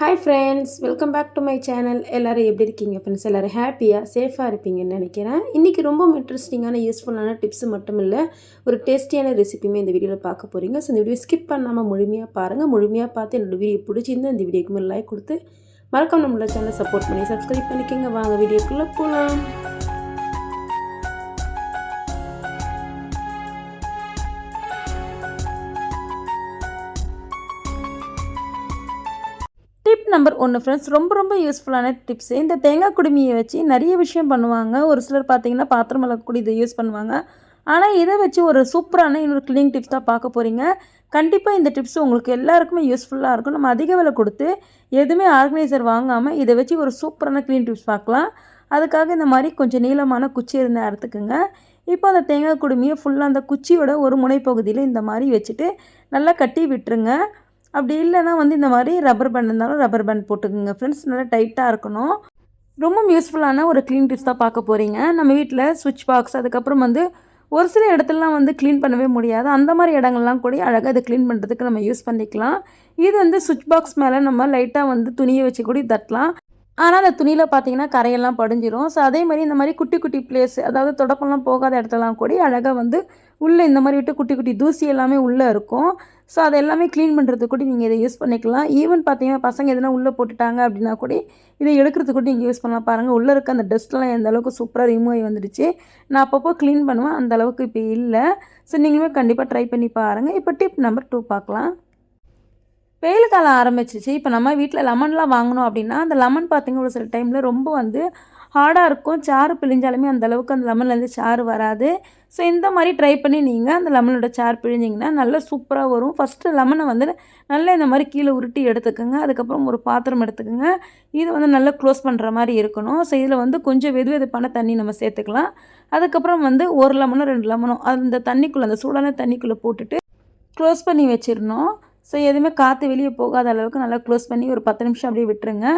Hi friends welcome back to my channel எல்லோரும் எப்படி இருக்கீங்க? ஃப்ரெண்ட்ஸ் எல்லோரும் ஹாப்பியாக சேஃபாக இருப்பீங்கன்னு நினைக்கிறேன். இன்றைக்கி ரொம்ப இன்ட்ரெஸ்டிங்கான யூஸ்ஃபுல்லான டிப்ஸ் மட்டும் இல்லை ஒரு டேஸ்டியான ரெசிபியுமே இந்த வீடியோவில் பார்க்க போகிறீங்க ஸோ இந்த வீடியோ ஸ்கிப் பண்ணாமல் முழுமையாக பாருங்கள் முழுமையாக பார்த்து என்னோடய வீடியோ பிடிச்சிருந்து இந்த வீடியோக்கு லைக் கொடுத்து மறக்காம நம்மளோட சேனலை சப்போர்ட் பண்ணி சப்ஸ்கிரைப் பண்ணிக்கோங்க. வாங்க வீடியோக்குள்ளே போகலாம் நம்பர் ஒன்று ஃப்ரெண்ட்ஸ் ரொம்ப ரொம்ப யூஸ்ஃபுல்லான டிப்ஸ் இந்த தேங்காய் குடுமியை வச்சு நிறைய விஷயம் பண்ணுவாங்க. ஒரு சிலர் பார்த்தீங்கன்னா பாத்திரம் கூட இதை யூஸ் பண்ணுவாங்க. ஆனால் இதை வச்சு ஒரு சூப்பரான இன்னொரு க்ளீனிங் டிப்ஸ் தான் பார்க்க போகிறீங்க கண்டிப்பாக இந்த டிப்ஸ் உங்களுக்கு எல்லாருக்குமே யூஸ்ஃபுல்லாக இருக்கும். நம்ம அதிக விலை கொடுத்து எதுவுமே ஆர்கனைசர் வாங்காமல் இதை வச்சு ஒரு சூப்பரான க்ளீன் டிப்ஸ் பார்க்கலாம். அதுக்காக இந்த மாதிரி கொஞ்சம் நீளமான குச்சி இருந்தால் அறுத்துக்குங்க. இப்போ அந்த தேங்காய் குடுமியை ஃபுல்லாக அந்த குச்சியோட ஒரு முனைப்பகுதியில் இந்த மாதிரி வச்சுட்டு நல்லா கட்டி விட்டுருங்க. அப்படி இல்லைன்னா வந்து இந்த மாதிரி ரப்பர் பேண்ட் இருந்தாலும் ரப்பர் பேண்ட் போட்டுக்கோங்க. ஃப்ரெண்ட்ஸ் நல்லா டைட்டாக இருக்கணும். ரொம்ப யூஸ்ஃபுல்லான ஒரு க்ளீன் டிப்ஸ் தான் பார்க்க போகிறீங்க நம்ம வீட்டில் சுவிட்ச் பாக்ஸ் அதுக்கப்புறம் வந்து ஒரு சில இடத்துலலாம் வந்து க்ளீன் பண்ணவே முடியாது. அந்த மாதிரி இடங்கள்லாம் கூட அழகாக அதை க்ளீன் பண்ணுறதுக்கு நம்ம யூஸ் பண்ணிக்கலாம். இது வந்து சுவிட்ச் பாக்ஸ் மேலே நம்ம லைட்டாக வந்து துணியை வச்சு கூட தட்டலாம் ஆனால் அந்த துணியில் பார்த்தீங்கன்னா கரையெல்லாம் படிஞ்சிரும். ஸோ அதே மாதிரி இந்த மாதிரி குட்டி குட்டி பிளேஸ் அதாவது தொடப்பெல்லாம் போகாத இடத்துலலாம் கூட அழகாக வந்து உள்ளே இந்த மாதிரி விட்டு குட்டி குட்டி தூசி எல்லாமே உள்ளே இருக்கும். ஸோ அதை எல்லாமே க்ளீன் பண்ணுறதுக்கு கூட நீங்கள் இதை யூஸ் பண்ணிக்கலாம். ஈவன் பார்த்தீங்கன்னா பசங்க எதனா உள்ளே போட்டுட்டாங்க அப்படின்னா கூட இதை எடுக்கிறதுக்கு கூட நீங்கள் யூஸ் பண்ணலாம். பாருங்கள் உள்ளே இருக்க அந்த டஸ்ட்லாம் எந்த அளவுக்கு சூப்பராக ரிமூவ் ஆகி வந்துடுச்சு. நான் அப்பப்போ க்ளீன் பண்ணுவேன் அந்த அளவுக்கு இப்போ இல்லை. ஸோ நீங்களுமே கண்டிப்பாக ட்ரை பண்ணி பாருங்கள் இப்போ டிப் நம்பர் டூ பார்க்கலாம். காலம் ஆரம்பிச்சிச்சு இப்போ நம்ம வீட்டில் லெமன்லாம் வாங்கினோம் அப்படின்னா அந்த லெமன் பார்த்தீங்கன்னா ஒரு சில டைமில் ரொம்ப வந்து ஹார்டாக இருக்கும். சாறு பிழிஞ்சாலுமே அந்த அளவுக்கு அந்த லெமன்லேருந்து சாறு வராது. ஸோ இந்த மாதிரி ட்ரை பண்ணி நீங்கள் அந்த லெமனோட சாறு பிழிஞ்சிங்கன்னா நல்லா சூப்பராக வரும். ஃபஸ்ட்டு லெமனை வந்து நல்லா இந்த மாதிரி கீழே உருட்டி எடுத்துக்கோங்க. அதுக்கப்புறம் ஒரு பாத்திரம் எடுத்துக்கோங்க. இது வந்து நல்லா க்ளோஸ் பண்ணுற மாதிரி இருக்கணும். ஸோ இதில் வந்து கொஞ்சம் வெது வெதுப்பான தண்ணி நம்ம சேர்த்துக்கலாம். அதுக்கப்புறம் வந்து ஒரு லெமனோ ரெண்டு லெமனோ அந்த தண்ணிக்குள்ளே அந்த சூடான தண்ணிக்குள்ளே போட்டுட்டு க்ளோஸ் பண்ணி வச்சிடணும். ஸோ எதுவுமே காற்று வெளியே போகாத அளவுக்கு நல்லா க்ளோஸ் பண்ணி ஒரு பத்து நிமிஷம் அப்படியே விட்டுருங்க.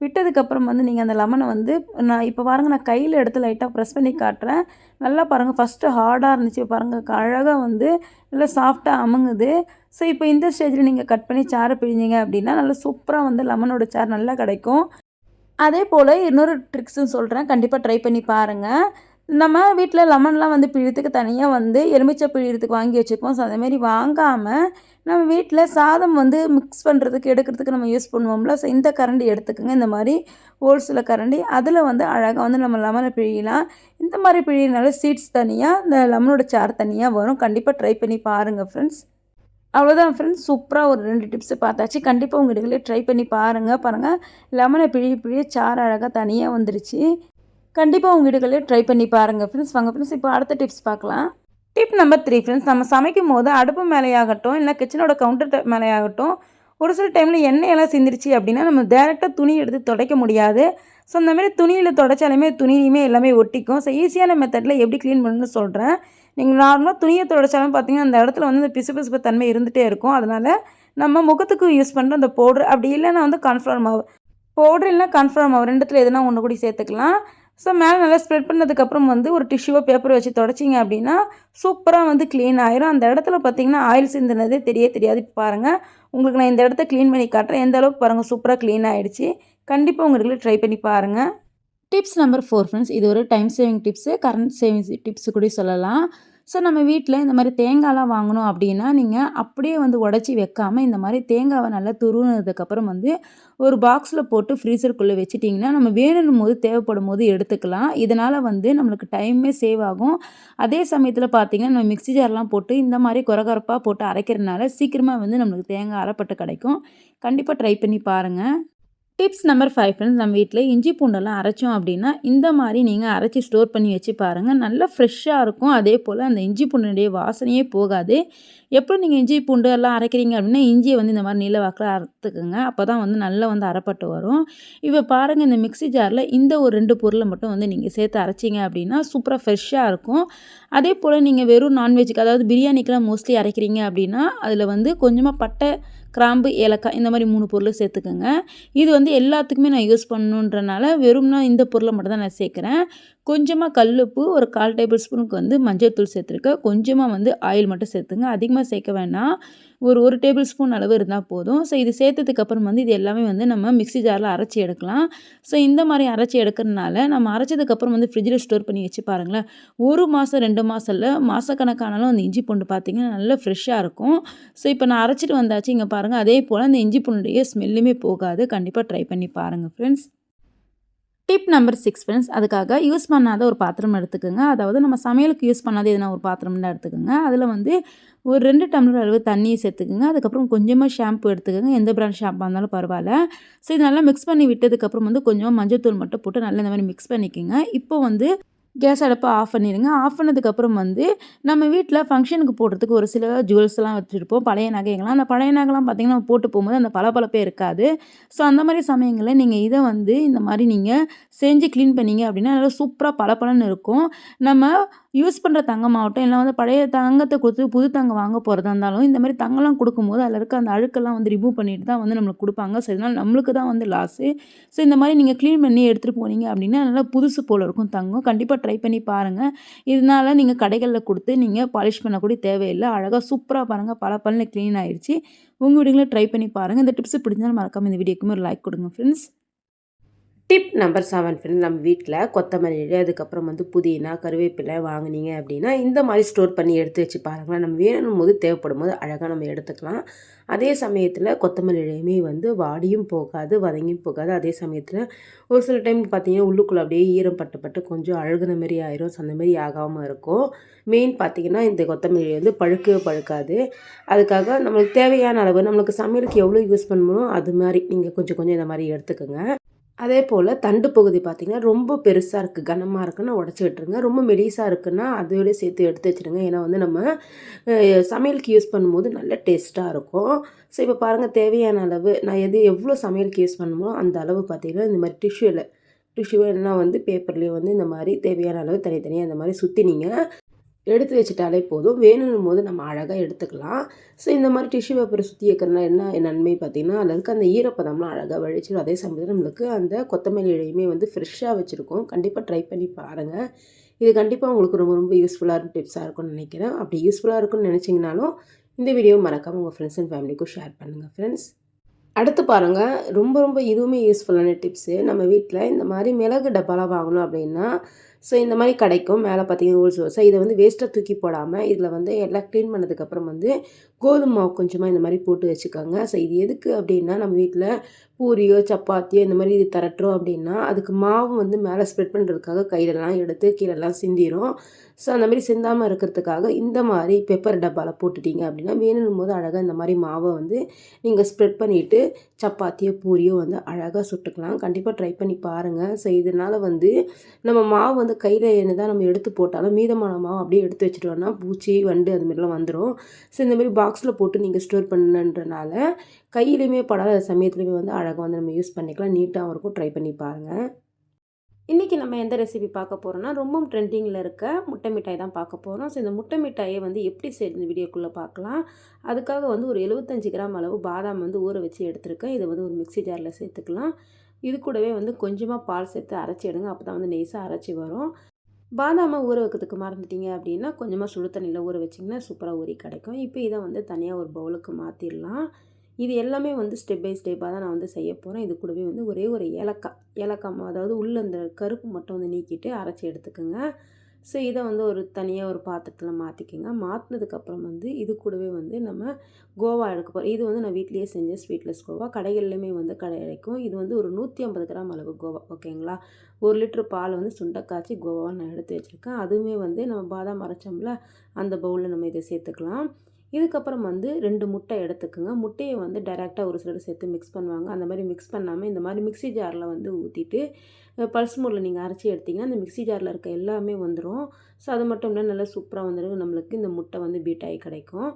விட்டதுக்கப்புறம் வந்து நீங்கள் அந்த லெமனை வந்து நான் இப்போ பாருங்கள் நான் கையில் எடுத்து லைட்டாக ப்ரெஸ் பண்ணி காட்டுறேன். நல்லா பாருங்கள் ஃபஸ்ட்டு ஹார்டாக இருந்துச்சு பாருங்கள் அழகாக வந்து நல்லா சாஃப்டாக அமுங்குது. ஸோ இப்போ இந்த ஸ்டேஜில் நீங்கள் கட் பண்ணி சாரை பிழிஞ்சிங்க அப்படின்னா நல்லா சூப்பராக வந்து லெமனோட சார் நல்லா கிடைக்கும். அதே போல் இன்னொரு ட்ரிக்ஸும் சொல்கிறேன் கண்டிப்பாக ட்ரை பண்ணி பாருங்கள் நம்ம வீட்டில் லெமன்லாம் வந்து பிழியத்துக்கு தனியாக வந்து எலுமிச்சை பிழிறதுக்கு வாங்கி வச்சுருப்போம் ஸோ அதேமாரி வாங்காமல் நம்ம வீட்டில் சாதம் வந்து மிக்ஸ் பண்ணுறதுக்கு எடுக்கிறதுக்கு நம்ம யூஸ் பண்ணுவோம்ல. ஸோ இந்த கரண்டி எடுத்துக்கோங்க. இந்த மாதிரி ஹோல்ஸில் கரண்டி. அதில் வந்து அழகாக வந்து நம்ம லெமனை பிழியலாம். இந்த மாதிரி பிழியினால சீட்ஸ் தனியாக இந்த லெமனோட சார் தனியாக வரும். கண்டிப்பாக ட்ரை பண்ணி பாருங்கள் ஃப்ரெண்ட்ஸ் அவ்வளோதான் ஃப்ரெண்ட்ஸ் சூப்பராக ஒரு ரெண்டு டிப்ஸு பார்த்தாச்சு. கண்டிப்பாக உங்கள் இடங்களே ட்ரை பண்ணி பாருங்கள் பாருங்கள் லெமனை பிழிய பிழிய சார் அழகாக தனியாக வந்துருச்சு. கண்டிப்பாக உங்கள் வீடுகளே ட்ரை பண்ணி பாருங்கள் ஃப்ரெண்ட்ஸ் வாங்க ஃப்ரெண்ட்ஸ் இப்போ அடுத்த டிப்ஸ் பார்க்கலாம். டிப் நம்பர் த்ரீ ஃப்ரெண்ட்ஸ் நம்ம சமைக்கும் போது அடுப்பு மேலேயாகட்டும் இல்லை கிச்சனோட கவுண்டர் மேலேயாகட்டும் ஒரு சில டைமில் எண்ணெயெல்லாம் சிந்திருச்சு அப்படின்னா நம்ம டேரெக்டாக துணி எடுத்து துடைக்க முடியாது. ஸோ அந்த மாதிரி துணியில் துடைச்சாலுமே துணியுமே எல்லாமே ஒட்டிக்கும். ஸோ ஈஸியான மெத்தடில் எப்படி க்ளீன் பண்ணணும்னு சொல்கிறேன் நீங்கள் நார்மலாக துணியை துடைச்சாலும் பார்த்தீங்கன்னா அந்த இடத்துல வந்து அந்த பிசு பிசுப்பு தன்மை இருந்துகிட்டே இருக்கும். அதனால் நம்ம முகத்துக்கு யூஸ் பண்ணுற அந்த பவுட்ரு அப்படி இல்லைன்னா வந்து கன்ஃபார்ம் மாவு பவுட்ரு இல்லைனா கன்ஃபார்ம் மாவு ரெண்டுத்தில் எதுனா ஒன்று கூட சேர்த்துக்கலாம். ஸோ மேலே நல்லா ஸ்ப்ரெட் பண்ணதுக்கப்புறம் வந்து ஒரு டிஷ்யூவோ பேப்பர் வச்சு தொடச்சிங்க அப்படின்னா சூப்பராக வந்து க்ளீன் ஆயிரும். அந்த இடத்துல பார்த்தீங்கன்னா ஆயில் சிந்தினதே தெரிய தெரியாது. இப்போ பாருங்கள் உங்களுக்கு நான் இந்த இடத்த க்ளீன் பண்ணி காட்டுறேன். எந்த அளவுக்கு பாருங்கள் சூப்பராக க்ளீன் ஆகிடுச்சு கண்டிப்பாக உங்களுக்கு ட்ரை பண்ணி பாருங்கள் டிப்ஸ் நம்பர் ஃபோர் ஃப்ரெண்ட்ஸ் இது ஒரு time saving tips current saving tips கூட சொல்லலாம். ஸோ நம்ம வீட்டில் இந்த மாதிரி தேங்காய்லாம் வாங்கணும் அப்படின்னா நீங்கள் அப்படியே வந்து உடச்சி வைக்காமல் இந்த மாதிரி தேங்காவை நல்லா துருவினதுக்கப்புறம் வந்து ஒரு பாக்ஸில் போட்டு ஃப்ரீசருக்குள்ளே வச்சுட்டிங்கன்னா நம்ம வேணும் போது தேவைப்படும் போது எடுத்துக்கலாம். இதனால் வந்து நம்மளுக்கு டைமே சேவ் ஆகும். அதே சமயத்தில் பார்த்திங்கன்னா நம்ம மிக்சி ஜார்லாம் போட்டு இந்த மாதிரி குறகுறப்பாக போட்டு அரைக்கிறதுனால சீக்கிரமாக வந்து நம்மளுக்கு தேங்காய் அரைப்பட்டு கிடைக்கும். கண்டிப்பாக ட்ரை பண்ணி பாருங்கள் டிப்ஸ் நம்பர் ஃபைவ் ஃப்ரெண்ட்ஸ் நம்ம வீட்டில் இஞ்சி பூண்டெல்லாம் அரைச்சோம் அப்படின்னா இந்த மாதிரி நீங்கள் அரைச்சி ஸ்டோர் பண்ணி வச்சு பாருங்கள் நல்லா ஃப்ரெஷ்ஷாக இருக்கும். அதே போல் அந்த இஞ்சி பூண்டுடைய வாசனையே போகாது. எப்போ நீங்கள் இஞ்சி பூண்டு எல்லாம் அரைக்கிறீங்க அப்படின்னா இஞ்சியை வந்து இந்த மாதிரி நீல வாக்கில் அறுத்துக்குங்க. அப்போ தான் வந்து நல்லா வந்து அரைப்பட்டு வரும். இப்போ பாருங்கள் இந்த மிக்சி ஜாரில் இந்த ஒரு ரெண்டு பொருளை மட்டும் வந்து நீங்கள் சேர்த்து அரைச்சிங்க அப்படின்னா சூப்பராக ஃப்ரெஷ்ஷாக இருக்கும். அதே போல் நீங்கள் வெறும் நான்வெஜ்ஜுக்கு அதாவது பிரியாணிக்கெலாம் மோஸ்ட்லி அரைக்கிறீங்க அப்படின்னா அதில் வந்து கொஞ்சமாக பட்டை கிராம்பு ஏலக்காய் இந்த மாதிரி மூணு பொருள் சேர்த்துக்கோங்க. இது வந்து எல்லாத்துக்குமே நான் யூஸ் பண்ணணுன்றனால வெறும்னா இந்த பொருளை மட்டும் தான் நான் சேர்க்குறேன். கொஞ்சமாக கல்லுப்பு ஒரு கால் டேபிள் ஸ்பூனுக்கு வந்து மஞ்சள் தூள் சேர்த்துருக்கேன். கொஞ்சமாக வந்து ஆயில் மட்டும் சேர்த்துங்க. அதிகமாக சேர்க்க வேணாம். ஒரு ஒரு டேபிள் ஸ்பூன் அளவு இருந்தால் போதும். ஸோ இது சேர்த்ததுக்கப்புறம் வந்து இது எல்லாமே வந்து நம்ம மிக்ஸி ஜாரில் அரைச்சி எடுக்கலாம். ஸோ இந்த மாதிரி அரைச்சி எடுக்கிறதுனால நம்ம அரைச்சதுக்கப்புறம் வந்து ஃப்ரிட்ஜில் ஸ்டோர் பண்ணி வச்சு பாருங்களேன். ஒரு மாதம் ரெண்டு மாதம் இல்லை மாதக்கணக்கானாலும் அந்த இஞ்சி பூண்டு பார்த்திங்கன்னா நல்லா ஃப்ரெஷ்ஷாக இருக்கும். ஸோ இப்போ நான் அரைச்சிட்டு வந்தாச்சு. இங்கே பாருங்கள் அதே போல் அந்த இஞ்சி பூண்டுடைய ஸ்மெல்லுமே போகாது. கண்டிப்பாக ட்ரை பண்ணி பாருங்கள் friends tip number six friends அதுக்காக யூஸ் பண்ணாத ஒரு பாத்திரம் எடுத்துக்கோங்க. அதாவது நம்ம சமையலுக்கு யூஸ் பண்ணாத எதுனா ஒரு பாத்திரம் தான் எடுத்துக்கோங்க. அதில் வந்து ஒரு ரெண்டு டம்ளர் அளவு தண்ணியை சேர்த்துக்குங்க. அதுக்கப்புறம் கொஞ்சமாக ஷாம்பு எடுத்துக்கோங்க. எந்த பிராண்ட் ஷாம்பாக இருந்தாலும் பரவாயில்ல. ஸோ இது நல்லா மிக்ஸ் பண்ணி விட்டதுக்கப்புறம் வந்து கொஞ்சமாக மஞ்சள் மட்டும் போட்டு நல்லா இந்த மாதிரி மிக்ஸ் பண்ணிக்கோங்க. இப்போ வந்து கேஸ் அடுப்பை ஆஃப் பண்ணிடுங்க ஆஃப் பண்ணதுக்கப்புறம் வந்து நம்ம வீட்டில் ஃபங்க்ஷனுக்கு போடுறதுக்கு ஒரு சில ஜுவல்ஸ்லாம் வச்சுருப்போம். பழைய நகைகள்லாம். அந்த பழைய நகைலாம் பார்த்திங்கன்னா போட்டு போகும்போது அந்த பளபளப்பே இருக்காது. ஸோ அந்த மாதிரி சமயங்களில் நீங்கள் இதை வந்து இந்த மாதிரி நீங்கள் செஞ்சு க்ளீன் பண்ணிங்க அப்படின்னா நல்லா சூப்பராக பளபளன்னு இருக்கும். நம்ம யூஸ் பண்ணுற தங்கமாகட்டும் இல்லை வந்து பழைய தங்கத்தை கொடுத்து புது தங்கம் வாங்க போகிறதா இருந்தாலும் இந்த மாதிரி தங்கம்லாம் கொடுக்கும்போது அதில் இருக்க அந்த அழுக்கெல்லாம் வந்து ரிமூவ் பண்ணிட்டு தான் வந்து நம்மளுக்கு கொடுப்பாங்க. ஸோ இதனால் நம்மளுக்கு தான் வந்து லாஸு ஸோ இந்த மாதிரி நீங்கள் க்ளீன் பண்ணி எடுத்துகிட்டு போனீங்க அப்படின்னா நல்லா புதுசு போல் இருக்கும் தங்கம். கண்டிப்பாக ட்ரை பண்ணி பாருங்கள் இதனால் நீங்கள் கடைகளில் கொடுத்து நீங்கள் பாலிஷ் பண்ணக்கூடிய தேவையில்லை. அழகாக சூப்பராக பாருங்கள் பல பலன்னு க்ளீன் ஆயிடுச்சு உங்கள் வீடுகளில் ட்ரை பண்ணி பாருங்கள் இந்த டிப்ஸ் பிடிச்சாலும் மறக்காமல் இந்த வீடியோக்குமே ஒரு லைக் கொடுங்க friends tip number seven friend நம்ம வீட்டில் கொத்தமல்லி அதுக்கப்புறம் வந்து புதினா கருவேப்பிலை வாங்கினீங்க அப்படின்னா இந்த மாதிரி ஸ்டோர் பண்ணி எடுத்து வச்சு பாருங்களேன். நம்ம வேணும் போது தேவைப்படும் போது அழகாக நம்ம எடுத்துக்கலாம். அதே சமயத்தில் கொத்தமல்லியுமே வந்து வாடியும் போகாது வதங்கியும் போகாது. அதே சமயத்தில் ஒரு சில டைம் பார்த்திங்கன்னா உள்ளுக்குள்ளே அப்படியே ஈரம் பட்டு பட்டு கொஞ்சம் அழுகுன மாதிரி ஆயிரும். அந்த மாதிரி ஆகாமல் இருக்கும். மெயின் பார்த்திங்கன்னா இந்த கொத்தமல்லி வந்து பழுக்கவே பழுக்காது. அதுக்காக நம்மளுக்கு தேவையான அளவு நம்மளுக்கு சமையலுக்கு எவ்வளோ யூஸ் பண்ணணும் அது மாதிரி நீங்கள் கொஞ்சம் கொஞ்சம் இந்த மாதிரி எடுத்துக்கோங்க. அதே போல் தண்டு பகுதி பார்த்திங்கன்னா ரொம்ப பெருசாக இருக்குது கனமாக இருக்குன்னு உடச்சி விட்டுருங்க. ரொம்ப மெலிசாக இருக்குன்னா அதோடய சேர்த்து எடுத்து வச்சுருங்க. ஏன்னா வந்து நம்ம சமையலுக்கு யூஸ் பண்ணும்போது நல்ல டேஸ்ட்டாக இருக்கும். ஸோ இப்போ பாருங்கள் தேவையான அளவு நான் எது எவ்வளோ சமையலுக்கு யூஸ் பண்ணுமோ அந்த அளவு பார்த்திங்கன்னா இந்த மாதிரி டிஷ்யூவில் டிஷ்யூ இல்லைனா வந்து பேப்பர்லேயே வந்து இந்த மாதிரி தேவையான அளவு தனித்தனியாக இந்த மாதிரி சுற்றி நீங்கள் எடுத்து வச்சுட்டாலே போதும். வேணும் போது நம்ம அழகாக எடுத்துக்கலாம். ஸோ இந்த மாதிரி டிஷ்யூ பேப்பரை சுற்றி வைக்கிறதுனா என்ன நன்மை பார்த்திங்கன்னா அதில் இருக்க அந்த ஈரப்பதம்லாம் அழகாக வழிச்சிடும். அதே சமயத்தில் நம்மளுக்கு அந்த கொத்தமல்லி இழையுமே வந்து ஃப்ரெஷ்ஷாக வச்சுருக்கோம். கண்டிப்பாக ட்ரை பண்ணி பாருங்கள் இது கண்டிப்பாக உங்களுக்கு ரொம்ப ரொம்ப யூஸ்ஃபுல்லான டிப்ஸாக இருக்கும்னு நினைக்கிறேன். அப்படி யூஸ்ஃபுல்லாக இருக்கும்னு நினச்சிங்கனாலும் இந்த வீடியோ மறக்காமல் உங்கள் ஃப்ரெண்ட்ஸ் அண்ட் ஃபேமிலிக்கும் ஷேர் பண்ணுங்கள் ஃப்ரெண்ட்ஸ் அடுத்து பாருங்கள் ரொம்ப ரொம்ப இதுவுமே யூஸ்ஃபுல்லான டிப்ஸு நம்ம வீட்டில் இந்த மாதிரி மிளகு டப்பாலாம் வாங்கணும் அப்படின்னா ஸோ இந்த மாதிரி கிடைக்கும். மேலே பார்த்தீங்கன்னா ஹோல்ஸ் ஸோ இதை வந்து வேஸ்ட்டாக தூக்கி போடாமல் இதில் வந்து எல்லாம் க்ளீன் பண்ணதுக்கப்புறம் வந்து கோதுமை மாவு கொஞ்சமாக இந்த மாதிரி போட்டு வச்சுக்கோங்க. ஸோ இது எதுக்கு அப்படின்னா நம்ம வீட்டில் பூரியோ சப்பாத்தியோ இந்த மாதிரி இது தரட்டுறோம் அப்படின்னா அதுக்கு மாவு வந்து மேலே ஸ்ப்ரெட் பண்ணுறதுக்காக கையிலலாம் எடுத்து கீழெல்லாம் சிந்திரும். ஸோ அந்த மாதிரி சிந்தாமல் இருக்கிறதுக்காக இந்த மாதிரி பெப்பர் டப்பாவில் போட்டுட்டீங்க அப்படின்னா வேணும் போது அழகாக இந்த மாதிரி மாவை வந்து நீங்கள் ஸ்ப்ரெட் பண்ணிவிட்டு சப்பாத்தியோ பூரியோ வந்து அழகாக சுட்டுக்கலாம். கண்டிப்பாக ட்ரை பண்ணி பாருங்கள் ஸோ இதனால் வந்து நம்ம மாவு வந்து கையில் என்ன தான் நம்ம எடுத்து போட்டாலும் மீதமான மாவு அப்படியே எடுத்து வச்சுட்டோம்னா பூச்சி வண்டு அதுமாரிலாம் வந்துடும் ஸோ இந்தமாரி பாக்ஸில் போட்டு நீங்கள் ஸ்டோர் பண்ணுன்றனால கையிலையுமே படாத சமயத்துலையுமே வந்து அழகாக வந்து நம்ம யூஸ் பண்ணிக்கலாம். நீட்டாகவும் இருக்கும். ட்ரை பண்ணி பாருங்கள் இன்றைக்கி நம்ம எந்த ரெசிபி பார்க்க போகிறோம்னா ரொம்பவும் ட்ரெண்டிங்கில் இருக்க முட்டை மிட்டாய் தான் பார்க்க போகிறோம் ஸோ இந்த முட்டை மிட்டாயை வந்து எப்படி செய்யுது வீடியோக்குள்ளே பார்க்கலாம். அதுக்காக வந்து ஒரு எழுபத்தஞ்சி கிராம் அளவு பாதாம் வந்து ஊற வச்சு எடுத்துருக்கேன். இதை வந்து ஒரு மிக்சி ஜாரில் சேர்த்துக்கலாம். இது கூடவே வந்து கொஞ்சமாக பால் சேர்த்து அரைச்சி எடுங்க. அப்போ தான் வந்து நெய்ஸாக அரைச்சி வரும். பாதாமை ஊற வைக்கிறதுக்கு மறந்துட்டீங்க அப்படின்னா கொஞ்சமாக சுடு தண்ணியில் ஊற வச்சிங்கன்னா சூப்பராக ஊறி கிடைக்கும். இப்போ இதை வந்து தனியாக ஒரு பவுலுக்கு மாற்றிடலாம் இது எல்லாமே வந்து ஸ்டெப் பை ஸ்டெப்பாக தான் நான் வந்து செய்ய போகிறேன் இது கூடவே வந்து ஒரே ஒரு ஏலக்காய். ஏலக்காய் அதாவது உள்ளே அந்த கருப்பு மட்டும் வந்து நீக்கிட்டு அரைச்சி எடுத்துக்கோங்க. ஸோ இதை வந்து ஒரு தனியாக ஒரு பாத்திரத்தில் மாற்றிக்கோங்க மாற்றினதுக்கப்புறம் வந்து இது கூடவே வந்து நம்ம கோவா எடுக்க போகிறோம் இது வந்து நான் வீட்லேயே செஞ்ச ஸ்வீட்லெஸ் கோவா. கடைகள்லையுமே வந்து கிடைக்கும் இது வந்து ஒரு நூற்றி ஐம்பது கிராம் அளவு கோவா ஓகேங்களா? ஒரு லிட்ரு பால் வந்து சுண்டை காய்ச்சி கோவா நான் எடுத்து வச்சுருக்கேன். அதுவுமே வந்து நம்ம பாதாம் அரைச்சோம்ல அந்த பவுலில் நம்ம இதை சேர்த்துக்கலாம். இதுக்கப்புறம் வந்து ரெண்டு முட்டை எடுத்துக்கோங்க. முட்டையை வந்து டைரெக்டாக ஒரு சிலர் சேர்த்து மிக்ஸ் பண்ணுவாங்க. அந்த மாதிரி மிக்ஸ் பண்ணாமல் இந்த மாதிரி மிக்ஸி ஜாரில் வந்து ஊற்றிட்டு பல்ஸ் மூடில் நீங்கள் அரைச்சி எடுத்திங்கன்னா அந்த மிக்ஸி ஜாரில் இருக்க எல்லாமே வந்துடும் ஸோ அது மட்டும் இல்லை நல்லா சூப்பராக வந்துடும் நம்மளுக்கு இந்த முட்டை வந்து பீட் ஆகி கிடைக்கும்.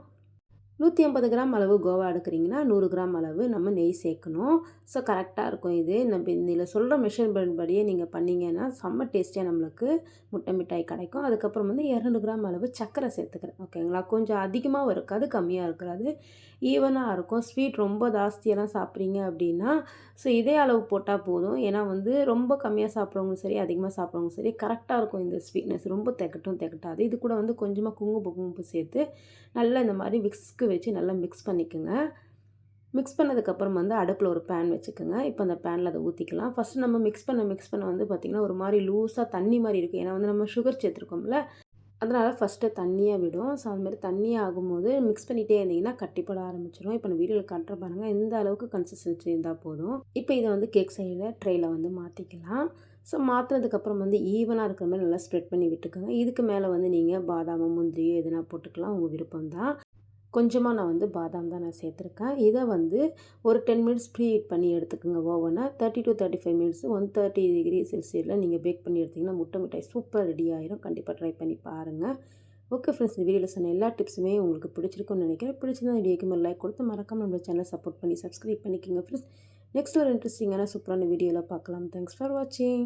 நூற்றி ஐம்பது கிராம் அளவு கோவா எடுக்கிறீங்கன்னா நூறு கிராம் அளவு நம்ம நெய் சேர்க்கணும். ஸோ கரெக்டாக இருக்கும் இது. நம்ம இதில் சொல்கிற மெஷர்மெண்ட் படியே நீங்கள் பண்ணிங்கன்னா செம்ம டேஸ்டியாக நம்மளுக்கு முட்டை மிட்டாய் கிடைக்கும். அதுக்கப்புறம் வந்து இரநூறு கிராம் அளவு சர்க்கரை சேர்த்துக்கிறேன். ஓகேங்களா கொஞ்சம் அதிகமாகவும் இருக்காது கம்மியாக இருக்காது ஈவனாக இருக்கும். ஸ்வீட் ரொம்ப ஜாஸ்தியெல்லாம் சாப்பிட்றீங்க அப்படின்னா ஸோ இதே அளவு போட்டால் போதும். ஏன்னா வந்து ரொம்ப கம்மியாக சாப்பிட்றவங்களும் சரி அதிகமாக சாப்பிட்றவங்களும் சரி கரெக்டாக இருக்கும் இந்த ஸ்வீட்னஸ் ரொம்ப திகட்டும் திகட்டாது. இது கூட வந்து கொஞ்சமாக குங்கும உப்பு சேர்த்து நல்லா இந்த மாதிரி விக்ஸ்க்கு வச்சு நல்லா மிக்ஸ் பண்ணிக்கோங்க. மிக்ஸ் பண்ணதுக்கப்புறம் வந்து அடுப்பில் ஒரு பேன் வச்சுக்கோங்க. இப்போ அந்த பேனில் அதை ஊற்றிக்கலாம் ஃபஸ்ட்டு நம்ம மிக்ஸ் பண்ண மிக்ஸ் பண்ண வந்து பார்த்திங்கன்னா ஒரு மாதிரி லூஸாக தண்ணி மாதிரி இருக்குது ஏன்னா வந்து நம்ம சுகர் சேர்த்துருக்கோம்ல. அதனால் ஃபஸ்ட்டு தண்ணியாக விடும். ஸோ அதுமாதிரி தண்ணியாக ஆகும்போது மிக்ஸ் பண்ணிகிட்டே இருந்தீங்கன்னா கட்டிப்பட ஆரம்பிச்சிடும் இப்போ நான் வீடியோவில் கட்டுற பாருங்கள் எந்த அளவுக்கு கன்சிஸ்டன்சி இருந்தால் போதும். இப்போ இதை வந்து கேக் சைடில் ட்ரேயில் வந்து மாற்றிக்கலாம் ஸோ மாற்றினதுக்கப்புறம் வந்து ஈவனாக இருக்கிற மாதிரி நல்லா ஸ்ப்ரெட் பண்ணி விட்டுக்கோங்க. இதுக்கு மேலே வந்து நீங்கள் பாதாமோ முந்திரியோ எதுனா போட்டுக்கலாம். உங்கள் விருப்பம் தான் கொஞ்சமாக நான் வந்து பாதாம் தான் நான் சேர்த்துருக்கேன். இதை வந்து ஒரு டென் மினிட்ஸ் ப்ரீ ஹீட் பண்ணி எடுத்துக்கோங்க. ஓவனை thirty to thirty five minutes one thirty degree செல்சியஸில் நீங்கள் பேக் பண்ணி எடுத்திங்கன்னா முட்டை மிட்டாய் சூப்பர் ரெடி ஆயிரும். கண்டிப்பாக ட்ரை பண்ணி பாருங்கள் ஓகே ஃப்ரெண்ட்ஸ் இந்த வீடியோவில் சொன்ன எல்லா டிப்ஸுமே உங்களுக்கு பிடிச்சிருக்கும்னு நினைக்கிறேன். பிடிச்சிருந்தா வீடியோக்கு மேலே லைக் கொடுத்து மறக்காம நம்ம சேனலை சப்போர்ட் பண்ணி சப்ஸ்கிரைப் பண்ணிக்கோங்க ஃப்ரெண்ட்ஸ் நெக்ஸ்ட் ஒரு இன்ட்ரெஸ்டிங்கான சூப்பரான வீடியோவில் பார்க்கலாம். தேங்க்ஸ் ஃபார் வாட்சிங்